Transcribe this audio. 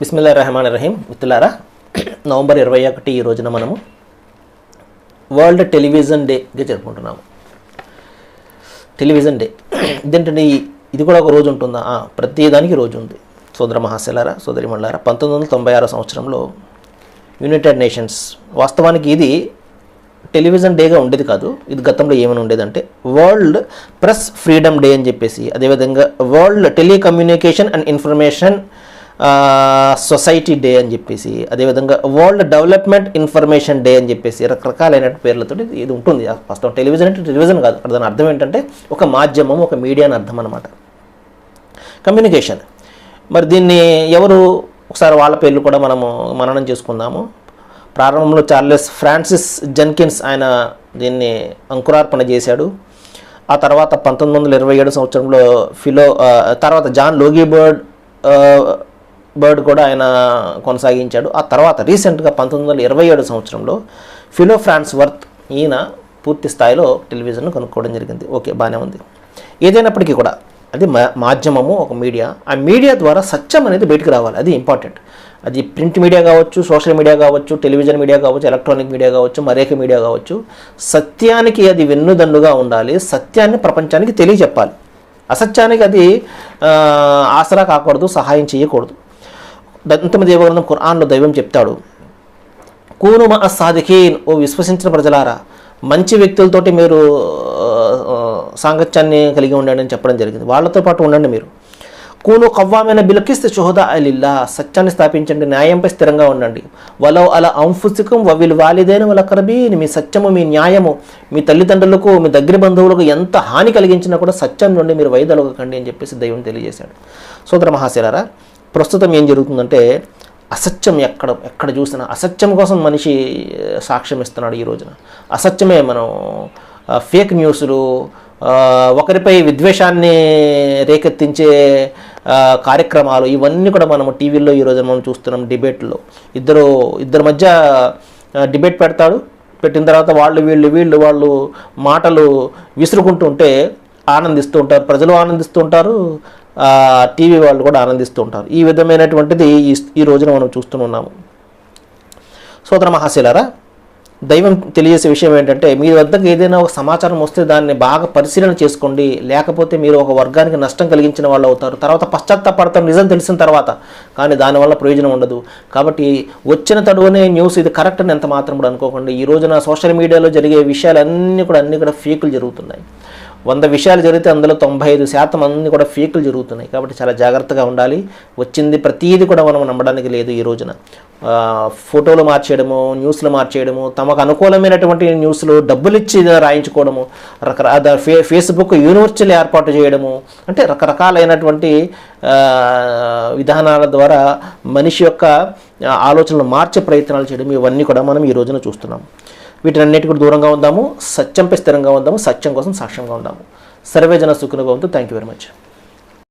బిస్మిల్లా రెహమాన్ రహీం మిత్రులారా నవంబర్ ఇరవై ఒకటి ఈ రోజున మనము వరల్డ్ టెలివిజన్ డేగా జరుపుకుంటున్నాము. Television day. ఇదేంటంటే ఇది కూడా ఒక రోజు ఉంటుందా? ప్రతిదానికి ప్రతి దానికి రోజు ఉంది. సోదర మహాశలారా సోదరి మల్లారా పంతొమ్మిది వందల తొంభై ఆరో సంవత్సరంలో యునైటెడ్ నేషన్స్ వాస్తవానికి ఇది టెలివిజన్ డేగా ఉండేది కాదు. ఇది గతంలో ఏమైనా ఉండేదంటే వరల్డ్ ప్రెస్ ఫ్రీడమ్ డే అని చెప్పేసి అదేవిధంగా world telecommunication and information society day అని చెప్పేసి అదేవిధంగా వరల్డ్ డెవలప్మెంట్ ఇన్ఫర్మేషన్ డే అని చెప్పేసి రకరకాలైన పేర్లతో ఇది ఉంటుంది. ఫస్ట్ టెలివిజన్ అంటే టెలివిజన్ కాదు. దాని అర్థం ఏంటంటే ఒక మాధ్యమం ఒక మీడియా అని అర్థం అనమాట కమ్యూనికేషన్. మరి దీన్ని ఎవరు ఒకసారి వాళ్ళ పేర్లు కూడా మనము మననం చేసుకుందాము. ప్రారంభంలో చార్లెస్ ఫ్రాన్సిస్ జెన్కిన్స్ ఆయన దీన్ని అంకురార్పణ చేశాడు. ఆ తర్వాత పంతొమ్మిది వందల ఇరవై ఏడు సంవత్సరంలో ఫిలో తర్వాత జాన్ లోగీ బర్డ్ బర్డ్ కూడా ఆయన కొనసాగించాడు. ఆ తర్వాత రీసెంట్గా పంతొమ్మిది వందల ఇరవై ఏడు సంవత్సరంలో ఫిలో ఫ్రాన్స్ వర్త్ ఈయన పూర్తి స్థాయిలో టెలివిజన్ను కనుక్కోవడం జరిగింది. ఓకే బాగానే ఉంది. ఏదైనప్పటికీ కూడా అది మా- మాధ్యమము ఒక మీడియా. ఆ మీడియా ద్వారా సత్యం అనేది బయటకు రావాలి. అది ఇంపార్టెంట్ అది ప్రింట్ మీడియా కావచ్చు సోషల్ మీడియా కావచ్చు టెలివిజన్ మీడియా కావచ్చు ఎలక్ట్రానిక్ మీడియా కావచ్చు మరేక మీడియా కావచ్చు సత్యానికి అది వెన్నుదన్నుగా ఉండాలి. సత్యాన్ని ప్రపంచానికి తెలియజెప్పాలి. అసత్యానికి అది ఆసరా కాకూడదు సహాయం చేయకూడదు. దంతమ దేవగ్రంథం ఖురాన్లో దైవం చెప్తాడు కూను మా సాదికీన్ ఓ విశ్వసించిన ప్రజలారా మంచి వ్యక్తులతోటి మీరు సాంగత్యాన్ని కలిగి ఉండండి అని చెప్పడం జరిగింది. వాళ్ళతో పాటు ఉండండి మీరు. కూను కవ్వామైన బిలకిస్తే షుహదా అలిల్లా సత్యాన్ని స్థాపించండి న్యాయంపై స్థిరంగా ఉండండి. వలో అలా అంఫుసికం వవిల్ వాలిదేను వాళ్ళ కరబీని మీ సత్యము మీ న్యాయము మీ తల్లిదండ్రులకు మీ దగ్గర బంధువులకు ఎంత హాని కలిగించినా కూడా సత్యం నుండి మీరు వైదొలగకండి అని చెప్పేసి దైవం తెలియజేశాడు. సోదర మహాశిరారా ప్రస్తుతం ఏం జరుగుతుందంటే అసత్యం ఎక్కడ ఎక్కడ చూసినా అసత్యం కోసం మనిషి సాక్ష్యం ఇస్తున్నాడు ఈ రోజున. అసత్యమే మనం ఫేక్ న్యూస్లు ఒకరిపై విద్వేషాన్ని రేకెత్తించే కార్యక్రమాలు ఇవన్నీ కూడా మనం టీవీల్లో ఈ మనం చూస్తున్నాం డిబేట్లో. ఇద్దరు ఇద్దరి మధ్య డిబేట్ పెడతాడు. పెట్టిన తర్వాత వాళ్ళు వీళ్ళు వీళ్ళు వాళ్ళు మాటలు విసురుకుంటూ ఉంటే ఆనందిస్తూ ఉంటారు. ప్రజలు ఆనందిస్తూ ఉంటారు. టీవీ వాళ్ళు కూడా ఆనందిస్తూ ఉంటారు. ఈ విధమైనటువంటిది ఈ ఈ రోజున మనం చూస్తూ ఉన్నాము. సోదర మహాశీలారా దైవం తెలియజేసే విషయం ఏంటంటే మీ వద్దకు ఏదైనా ఒక సమాచారం వస్తే దాన్ని బాగా పరిశీలన చేసుకోండి. లేకపోతే మీరు ఒక వర్గానికి నష్టం కలిగించిన వాళ్ళు అవుతారు. తర్వాత పశ్చాత్తాపడతారు నిజం తెలిసిన తర్వాత. కానీ దానివల్ల ప్రయోజనం ఉండదు. కాబట్టి వచ్చిన తడువనే న్యూస్ ఇది కరెక్ట్ అని ఎంత మాత్రం కూడా అనుకోకండి. ఈ రోజున సోషల్ మీడియాలో జరిగే విషయాలన్నీ కూడా అన్నీ కూడా ఫేకులు జరుగుతున్నాయి. వంద విషయాలు జరిగితే అందులో తొంభై ఐదు శాతం అన్ని కూడా ఫేకులు జరుగుతున్నాయి. కాబట్టి చాలా జాగ్రత్తగా ఉండాలి. వచ్చింది ప్రతీది కూడా మనం నమ్మడానికి లేదు ఈ రోజున. ఫోటోలు మార్చేయడము న్యూస్లు మార్చేయడము తమకు అనుకూలమైనటువంటి న్యూస్లు డబ్బులు ఇచ్చి రాయించుకోవడము రకరకాల ఫే ఫేస్బుక్ యూనివర్సిటీలు ఏర్పాటు చేయడము అంటే రకరకాలైనటువంటి విధానాల ద్వారా మనిషి యొక్క ఆలోచనలు మార్చే ప్రయత్నాలు చేయడం ఇవన్నీ కూడా మనం ఈ రోజున చూస్తున్నాం. వీటినన్నిటి కూడా దూరంగా ఉందాము సత్యంపై స్థిరంగా ఉందాము సత్యం కోసం సాక్ష్యంగా ఉందాము. సర్వేజన సుఖనుభవంతో థ్యాంక్ యూ వెరీ మచ్